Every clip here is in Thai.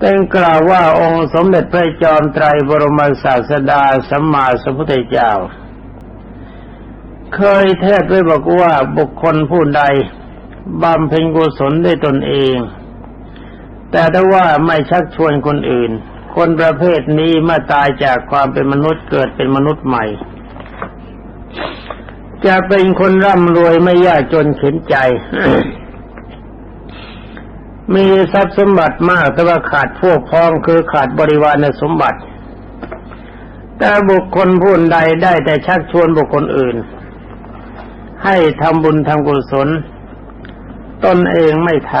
เป็นกล่าวว่าองค์สมเด็จพระจอมไตรบรมศาสดาสัมมาสัมพุทธเจ้า เคยเทศไว้บอกว่าบุคคลผู้ใดบำเพ็ญกุศลด้วยตนเอง แต่ถ้าว่าไม่ชักชวนคนอื่น คนประเภทนี้เมื่อตายจากความเป็นมนุษย์เกิดเป็นมนุษย์ใหม่ จะเป็นคนร่ำรวยไม่ยากจนเข็นใจ มีทรัพย์สมบัติมากแต่ว่าขาดพวกพ้องคือขาดบริวารสมบัติ แต่บุคคลผู้ใดได้แต่ชักชวนบุคคลอื่น ให้ทำบุญทำกุศล ตนเองไม่ท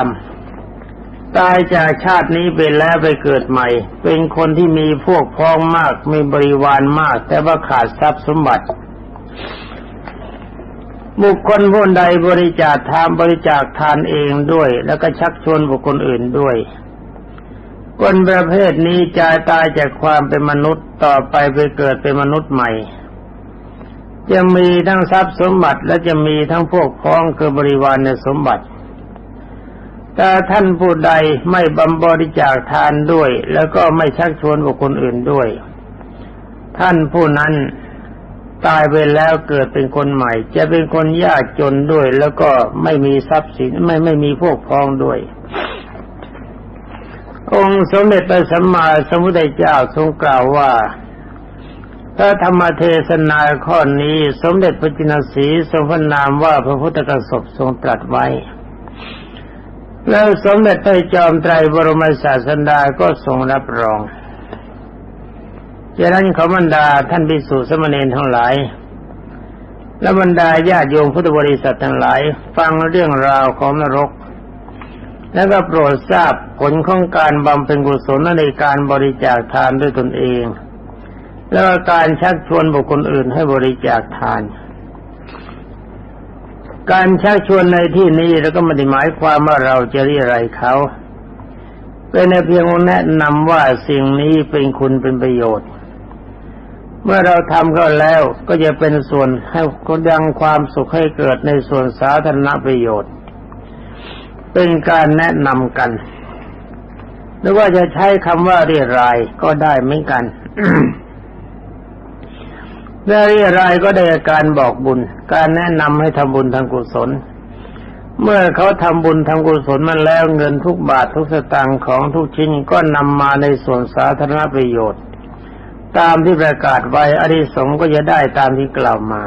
ำตายจากชาตินี้ไปแล้วไปเกิดใหม่ เป็นคนที่มีพวกพ้องมากมีบริวารมาก แต่ว่าขาดทรัพย์สมบัติ บุคคลผู้ใดบริจาคทานบริจาคทานเองด้วย แล้วก็ชักชวนบุคคลอื่นด้วยคนประเภทนี้จะตายจากความเป็นมนุษย์ต่อไปไปเกิดเป็นมนุษย์ใหม่ จะมีทั้งทรัพย์สมบัติและจะมีทั้งพวกพ้องคือบริวารในสมบัติ แต่ท่านผู้ใดไม่บำบริจาคทานด้วย แล้วก็ไม่ชักชวนบุคคลอื่นด้วย ท่านผู้นั้น ตายไปแล้วเกิดเป็นคนใหม่ จะเป็นคนยากจนด้วย แล้วก็ไม่มีทรัพย์สินไม่ไม่มีพวกพ้องด้วย องค์สมเด็จพระสัมมาสัมพุทธเจ้าทรงกล่าวว่าพระธรรมเทศนาข้อนี้ สมเด็จพระจินสีทรงพนามว่าพระพุทธกสบทรงตรัสไว้ แล้วสมเด็จพระจอมไตรบรมศาสดาก็ทรงรับรอง จากนั้นขอบรรดาท่านภิกษุสมณีทั้งหลาย และบรรดาญาติโยมพุทธบริษัททั้งหลาย ฟังเรื่องราวของนรก แล้วก็โปรดทราบผลของการบำเพ็ญกุศลในการบริจาคทานด้วยตนเอง แล้วก็การชักชวนบุคคลอื่นให้บริจาคทานการชักชวนในที่นี้แล้วก็ไม่ได้หมายความว่าเราจะเรียอะไรเขา เป็นเพียงแนะนำว่าสิ่งนี้เป็นคุณเป็นประโยชน์ เมื่อเราทำก็แล้วก็จะเป็นส่วนให้ก็ยังความสุขให้เกิดในส่วนสาธารณประโยชน์ เป็นการแนะนำกัน หรือว่าจะใช้คำว่าเรียรายก็ได้เหมือนกันเมื่อเรียรายก็ได้การบอกบุญ การแนะนำให้ทำบุญทางกุศล เมื่อเขาทำบุญทางกุศลมันแล้วเงินทุกบาททุกสตางค์ของทุกชิ้นก็นำมาในส่วนสาธารณประโยชน์ ตามที่ประกาศไว้อริสงก็จะได้ตามที่กล่าวมา